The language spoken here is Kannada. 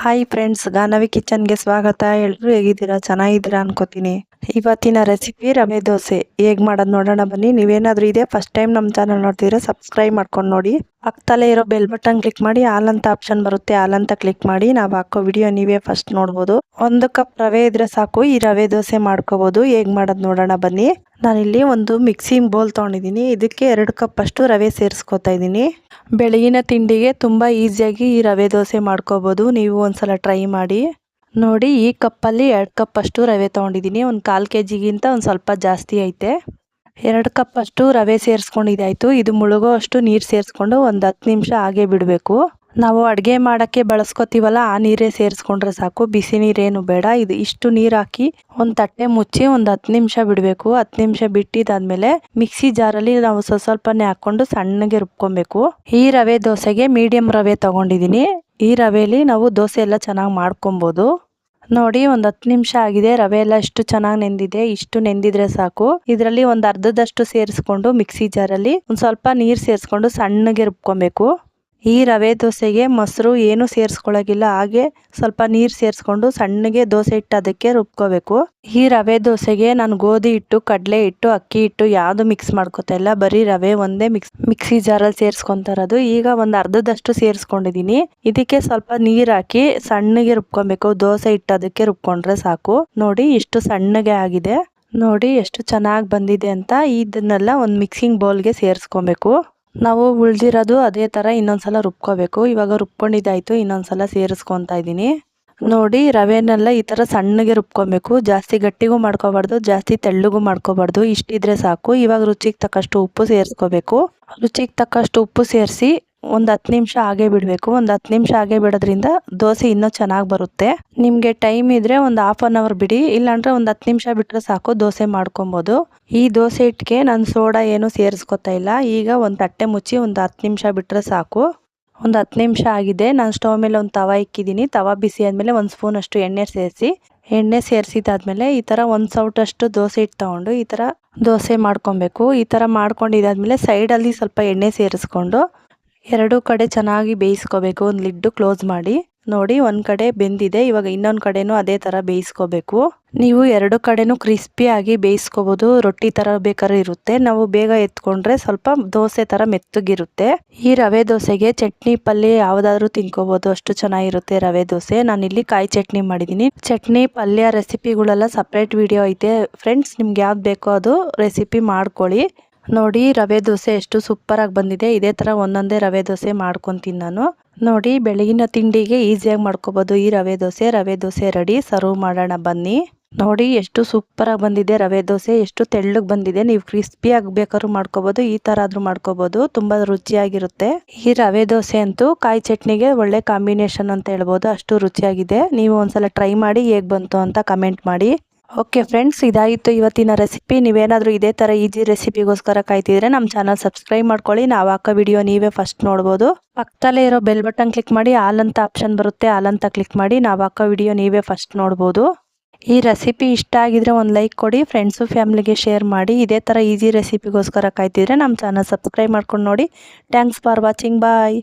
ಹಾಯ್ ಫ್ರೆಂಡ್ಸ್ ಗಾನವಿ ಕಿಚನ್ಗೆ ಸ್ವಾಗತ. ಎಲ್ಲರೂ ಹೇಗಿದ್ದೀರಾ? ಚೆನ್ನಾಗಿದ್ದೀರಾ ಅನ್ಕೋತೀನಿ. ಇವತ್ತಿನ ರೆಸಿಪಿ ರವೆ ದೋಸೆ. ಹೇಗೆ ಮಾಡೋದು ನೋಡೋಣ ಬನ್ನಿ. ನೀವೇನಾದರೂ ಇದೆ ಫಸ್ಟ್ ಟೈಮ್ ನಮ್ಮ ಚಾನಲ್ ನೋಡ್ತಿದ್ರೆ ಸಬ್ಸ್ಕ್ರೈಬ್ ಮಾಡ್ಕೊಂಡು ನೋಡಿ. ಪಕ್ಕದಲ್ಲೇ ಇರೋ ಬೆಲ್ ಬಟನ್ ಕ್ಲಿಕ್ ಮಾಡಿ ಆಲ್ ಅಂತ ಆಪ್ಷನ್ ಬರುತ್ತೆ ಆಲ್ ಅಂತ ಕ್ಲಿಕ್ ಮಾಡಿ. ನಾವು ಹಾಕೋ ವಿಡಿಯೋ ನೀವೇ ಫಸ್ಟ್ ನೋಡ್ಬೋದು. ಒಂದು ಕಪ್ ರವೆ ಇದ್ರೆ ಸಾಕು. ಈ ರವೆ ದೋಸೆ ಮಾಡ್ಕೋಬೋದು. ಹೇಗೆ ಮಾಡೋದು ನೋಡೋಣ ಬನ್ನಿ. ನಾನಿಲ್ಲಿ ಒಂದು ಮಿಕ್ಸಿಂಗ್ ಬೌಲ್ ತೊಗೊಂಡಿದ್ದೀನಿ. ಇದಕ್ಕೆ ಎರಡು ಕಪ್ ಅಷ್ಟು ರವೆ ಸೇರಿಸ್ಕೊತಾ ಇದ್ದೀನಿ. ಬೆಳಗಿನ ತಿಂಡಿಗೆ ತುಂಬ ಈಸಿಯಾಗಿ ಈ ರವೆ ದೋಸೆ ಮಾಡ್ಕೋಬೋದು. ನೀವು ಒಂದ್ಸಲ ಟ್ರೈ ಮಾಡಿ. ನೋಡಿ, ಈ ಕಪ್ಪಲ್ಲಿ ಎರಡು ಕಪ್ ಅಷ್ಟು ರವೆ ತೊಗೊಂಡಿದ್ದೀನಿ. ಒಂದು ಕಾಲು ಕೆ ಜಿಗಿಂತ ಒಂದು ಸ್ವಲ್ಪ ಜಾಸ್ತಿ ಐತೆ. ಎರಡು ಕಪ್ ಅಷ್ಟು ರವೆ ಸೇರಿಸ್ಕೊಂಡಿದ್ದಾಯ್ತು. ಇದು ಮುಳುಗೋ ಅಷ್ಟು ನೀರು ಸೇರಿಸ್ಕೊಂಡು ಒಂದು ಹತ್ತು ನಿಮಿಷ ಹಾಗೆ ಬಿಡಬೇಕು. ನಾವು ಅಡುಗೆ ಮಾಡೋಕ್ಕೆ ಬಳಸ್ಕೊತೀವಲ್ಲ, ಆ ನೀರೇ ಸೇರಿಸ್ಕೊಂಡ್ರೆ ಸಾಕು. ಬಿಸಿ ನೀರೇನು ಬೇಡ. ಇದು ಇಷ್ಟು ನೀರು ಹಾಕಿ ಒಂದು ತಟ್ಟೆ ಮುಚ್ಚಿ ಒಂದು ಹತ್ತು ನಿಮಿಷ ಬಿಡಬೇಕು. ಹತ್ತು ನಿಮಿಷ ಬಿಟ್ಟಿದ್ದಾದ್ಮೇಲೆ ಮಿಕ್ಸಿ ಜಾರಲ್ಲಿ ನಾವು ಸ್ವಲ್ಪ ಸ್ವಲ್ಪನೇ ಹಾಕ್ಕೊಂಡು ಸಣ್ಣಗೆ ರುಬ್ಕೊಬೇಕು. ಈ ರವೆ ದೋಸೆಗೆ ಮೀಡಿಯಂ ರವೆ ತಗೊಂಡಿದ್ದೀನಿ ಈ ರವೆಲಿ ನಾವು ದೋಸೆ ಎಲ್ಲ ಚೆನ್ನಾಗಿ ಮಾಡ್ಕೊಬೋದು. ನೋಡಿ, ಒಂದು ಹತ್ತು ನಿಮಿಷ ಆಗಿದೆ. ರವೆ ಎಲ್ಲ ಇಷ್ಟು ಚೆನ್ನಾಗಿ ನೆಂದಿದೆ. ಇಷ್ಟು ನೆಂದಿದ್ರೆ ಸಾಕು. ಇದರಲ್ಲಿ ಒಂದು ಅರ್ಧದಷ್ಟು ಸೇರಿಸ್ಕೊಂಡು ಮಿಕ್ಸಿ ಜಾರಲ್ಲಿ ಒಂದು ಸ್ವಲ್ಪ ನೀರು ಸೇರಿಸ್ಕೊಂಡು ಸಣ್ಣಗೆ ರುಬ್ಕೊಬೇಕು. ಈ ರವೆ ದೋಸೆಗೆ ಮೊಸರು ಏನು ಸೇರಿಸ್ಕೊಳ್ಳೋಗಿಲ್ಲ ಹಾಗೆ ಸ್ವಲ್ಪ ನೀರು ಸೇರಿಸ್ಕೊಂಡು ಸಣ್ಣಗೆ ದೋಸೆ ಹಿಟ್ಟು ಅದಕ್ಕೆ ರುಬ್ಕೋಬೇಕು. ಈ ರವೆ ದೋಸೆಗೆ ನಾನು ಗೋಧಿ ಹಿಟ್ಟು ಕಡಲೆ ಹಿಟ್ಟು ಅಕ್ಕಿ ಹಿಟ್ಟು ಯಾವುದು ಮಿಕ್ಸ್ ಮಾಡ್ಕೋತಾ ಇಲ್ಲ. ಬರೀ ರವೆ ಒಂದೇ ಮಿಕ್ಸ್ ಮಿಕ್ಸಿ ಜಾರಲ್ಲಿ ಸೇರಿಸ್ಕೊತಾ ಇರೋದು ಈಗ ಒಂದು ಅರ್ಧದಷ್ಟು ಸೇರಿಸ್ಕೊಂಡಿದ್ದೀನಿ ಇದಕ್ಕೆ ಸ್ವಲ್ಪ ನೀರು ಹಾಕಿ ಸಣ್ಣಗೆ ರುಬ್ಕೊಬೇಕು. ದೋಸೆ ಹಿಟ್ಟು ಅದಕ್ಕೆ ರುಬ್ಕೊಂಡ್ರೆ ಸಾಕು. ನೋಡಿ ಇಷ್ಟು ಸಣ್ಣಗೆ ಆಗಿದೆ. ನೋಡಿ ಎಷ್ಟು ಚೆನ್ನಾಗಿ ಬಂದಿದೆ ಅಂತ. ಇದನ್ನೆಲ್ಲ ಒಂದು ಮಿಕ್ಸಿಂಗ್ ಬೌಲ್ಗೆ ಸೇರಿಸ್ಕೊಬೇಕು. ನಾವು ಉಳ್ದಿರೋದು ಅದೇ ಥರ ಇನ್ನೊಂದ್ಸಲ ರುಬ್ಕೋಬೇಕು. ಇವಾಗ ರುಬ್ಕೊಂಡಿದ್ದಾಯ್ತು, ಇನ್ನೊಂದ್ಸಲ ಸೇರಿಸ್ಕೊತಾ ಇದ್ದೀನಿ. ನೋಡಿ, ರವೆನೆಲ್ಲ ಈ ಥರ ಸಣ್ಣಗೆ ರುಬ್ಕೊಬೇಕು. ಜಾಸ್ತಿ ಗಟ್ಟಿಗೂ ಮಾಡ್ಕೋಬಾರ್ದು, ಜಾಸ್ತಿ ತೆಳ್ಳಗೂ ಮಾಡ್ಕೋಬಾರ್ದು. ಇಷ್ಟಿದ್ರೆ ಸಾಕು. ಇವಾಗ ರುಚಿಗೆ ತಕ್ಕಷ್ಟು ಉಪ್ಪು ಸೇರಿಸ್ಕೋಬೇಕು. ರುಚಿಗೆ ತಕ್ಕಷ್ಟು ಉಪ್ಪು ಸೇರಿಸಿ ಒಂದು ಹತ್ತು ನಿಮಿಷ ಹಾಗೆ ಬಿಡಬೇಕು. ಒಂದು ಹತ್ತು ನಿಮಿಷ ಹಾಗೆ ಬಿಡೋದ್ರಿಂದ ದೋಸೆ ಇನ್ನೂ ಚೆನ್ನಾಗಿ ಬರುತ್ತೆ. ನಿಮಗೆ ಟೈಮ್ ಇದ್ದರೆ ಒಂದು ಹಾಫ್ ಆನ್ ಅವರ್ ಬಿಡಿ. ಇಲ್ಲಾಂದರೆ ಒಂದು ಹತ್ತು ನಿಮಿಷ ಬಿಟ್ಟರೆ ಸಾಕು, ದೋಸೆ ಮಾಡ್ಕೊಬೋದು. ಈ ದೋಸೆ ಹಿಟ್ಟಿಗೆ ನಾನು ಸೋಡಾ ಏನು ಸೇರಿಸ್ಕೊತಾ ಇಲ್ಲ. ಈಗ ಒಂದು ತಟ್ಟೆ ಮುಚ್ಚಿ ಒಂದು ಹತ್ತು ನಿಮಿಷ ಬಿಟ್ಟರೆ ಸಾಕು. ಒಂದು ಹತ್ತು ನಿಮಿಷ ಆಗಿದೆ. ನಾನು ಸ್ಟವ್ ಮೇಲೆ ಒಂದು ತವ ಇಕ್ಕಿದ್ದೀನಿ ತವ ಬಿಸಿ ಆದಮೇಲೆ ಒಂದು ಸ್ಪೂನ್ ಅಷ್ಟು ಎಣ್ಣೆ ಸೇರಿಸಿ. ಎಣ್ಣೆ ಸೇರಿಸಿದಾದ್ಮೇಲೆ ಈ ಥರ ಒಂದು ಸೌಟಷ್ಟು ದೋಸೆ ಹಿಟ್ಟು ತೊಗೊಂಡು ಈ ಥರ ದೋಸೆ ಮಾಡ್ಕೊಬೇಕು. ಈ ಥರ ಮಾಡ್ಕೊಂಡಿದ್ದಾದ್ಮೇಲೆ ಸೈಡಲ್ಲಿ ಸ್ವಲ್ಪ ಎಣ್ಣೆ ಸೇರಿಸ್ಕೊಂಡು ಎರಡು ಕಡೆ ಚೆನ್ನಾಗಿ ಬೇಯಿಸ್ಕೋಬೇಕು. ಒಂದು ಲಿಡ್ಡು ಕ್ಲೋಸ್ ಮಾಡಿ. ನೋಡಿ, ಒಂದು ಕಡೆ ಬೆಂದಿದೆ. ಇವಾಗ ಇನ್ನೊಂದು ಕಡೆನೂ ಅದೇ ಥರ ಬೇಯಿಸ್ಕೋಬೇಕು. ನೀವು ಎರಡು ಕಡೆನೂ ಕ್ರಿಸ್ಪಿಯಾಗಿ ಬೇಯಿಸ್ಕೋಬೋದು. ರೊಟ್ಟಿ ಥರ ಬೇಕಾದ್ರೆ ಇರುತ್ತೆ. ನಾವು ಬೇಗ ಎತ್ಕೊಂಡ್ರೆ ಸ್ವಲ್ಪ ದೋಸೆ ಥರ ಮೆತ್ತಗಿರುತ್ತೆ. ಈ ರವೆ ದೋಸೆಗೆ ಚಟ್ನಿ ಪಲ್ಯ ಯಾವುದಾದ್ರೂ ತಿನ್ಕೋಬೋದು. ಅಷ್ಟು ಚೆನ್ನಾಗಿರುತ್ತೆ ರವೆ ದೋಸೆ. ನಾನಿಲ್ಲಿ ಕಾಯಿ ಚಟ್ನಿ ಮಾಡಿದ್ದೀನಿ ಚಟ್ನಿ, ಪಲ್ಯ, ರೆಸಿಪಿಗಳೆಲ್ಲ ಸಪ್ರೇಟ್ ವಿಡಿಯೋ ಐತೆ. ಫ್ರೆಂಡ್ಸ್ ನಿಮ್ಗೆ ಯಾವ್ದು ಬೇಕೋ ಅದು ರೆಸಿಪಿ ಮಾಡ್ಕೊಳ್ಳಿ. ನೋಡಿ ರವೆ ದೋಸೆ ಎಷ್ಟು ಸೂಪರಾಗಿ ಬಂದಿದೆ. ಇದೇ ಥರ ಒಂದೊಂದೇ ರವೆ ದೋಸೆ ಮಾಡ್ಕೊತೀನಿ ನಾನು. ನೋಡಿ ಬೆಳಗಿನ ತಿಂಡಿಗೆ ಈಸಿಯಾಗಿ ಮಾಡ್ಕೋಬೋದು ಈ ರವೆ ದೋಸೆ. ರವೆ ದೋಸೆ ರೆಡಿ. ಸರ್ವ್ ಮಾಡೋಣ ಬನ್ನಿ. ನೋಡಿ ಎಷ್ಟು ಸೂಪರಾಗಿ ಬಂದಿದೆ ರವೆ ದೋಸೆ. ಎಷ್ಟು ತೆಳ್ಳಗೆ ಬಂದಿದೆ. ನೀವು ಕ್ರಿಸ್ಪಿ ಆಗಬೇಕಾದ್ರೂ ಮಾಡ್ಕೋಬೋದು, ಈ ಥರ ಆದರೂ ಮಾಡ್ಕೋಬೋದು. ತುಂಬ ರುಚಿಯಾಗಿರುತ್ತೆ. ಈ ರವೆ ದೋಸೆ ಅಂತೂ ಕಾಯಿ ಚಟ್ನಿಗೆ ಒಳ್ಳೆ ಕಾಂಬಿನೇಷನ್ ಅಂತ ಹೇಳ್ಬೋದು. ಅಷ್ಟು ರುಚಿಯಾಗಿದೆ. ನೀವು ಒಂದ್ಸಲ ಟ್ರೈ ಮಾಡಿ ಹೇಗೆ ಬಂತು ಅಂತ ಕಮೆಂಟ್ ಮಾಡಿ. ಓಕೆ ಫ್ರೆಂಡ್ಸ್ ಇದಾಯಿತು ಇವತ್ತಿನ ರೆಸಿಪಿ ನೀವೇನಾದರೂ ಇದೇ ಥರ ಈಜಿ ರೆಸಿಪಿಗೋಸ್ಕರ ಕಾಯ್ತಿದ್ರೆ ನಮ್ಮ ಚಾನಲ್ ಸಬ್ಸ್ಕ್ರೈಬ್ ಮಾಡ್ಕೊಳ್ಳಿ. ನಾವು ಹಾಕೋ ವಿಡಿಯೋ ನೀವೇ ಫಸ್ಟ್ ನೋಡ್ಬೋದು. ಪಕ್ಕದಲ್ಲೇ ಇರೋ ಬೆಲ್ ಬಟನ್ ಕ್ಲಿಕ್ ಮಾಡಿ ಆಲ್ ಅಂತ ಆಪ್ಷನ್ ಬರುತ್ತೆ ಆಲ್ ಅಂತ ಕ್ಲಿಕ್ ಮಾಡಿ ನಾವು ಹಾಕೋ ವಿಡಿಯೋ ನೀವೇ ಫಸ್ಟ್ ನೋಡ್ಬೋದು. ಈ ರೆಸಿಪಿ ಇಷ್ಟ ಆಗಿದ್ರೆ ಒಂದು ಲೈಕ್ ಕೊಡಿ ಫ್ರೆಂಡ್ಸು ಫ್ಯಾಮ್ಲಿಗೆ ಶೇರ್ ಮಾಡಿ. ಇದೇ ಥರ ಈಸಿ ರೆಸಿಪಿಗೋಸ್ಕರ ಕಾಯ್ತಿದ್ರೆ ನಮ್ಮ ಚಾನಲ್ ಸಬ್ಸ್ಕ್ರೈಬ್ ಮಾಡ್ಕೊಂಡು ನೋಡಿ. Thanks for watching bye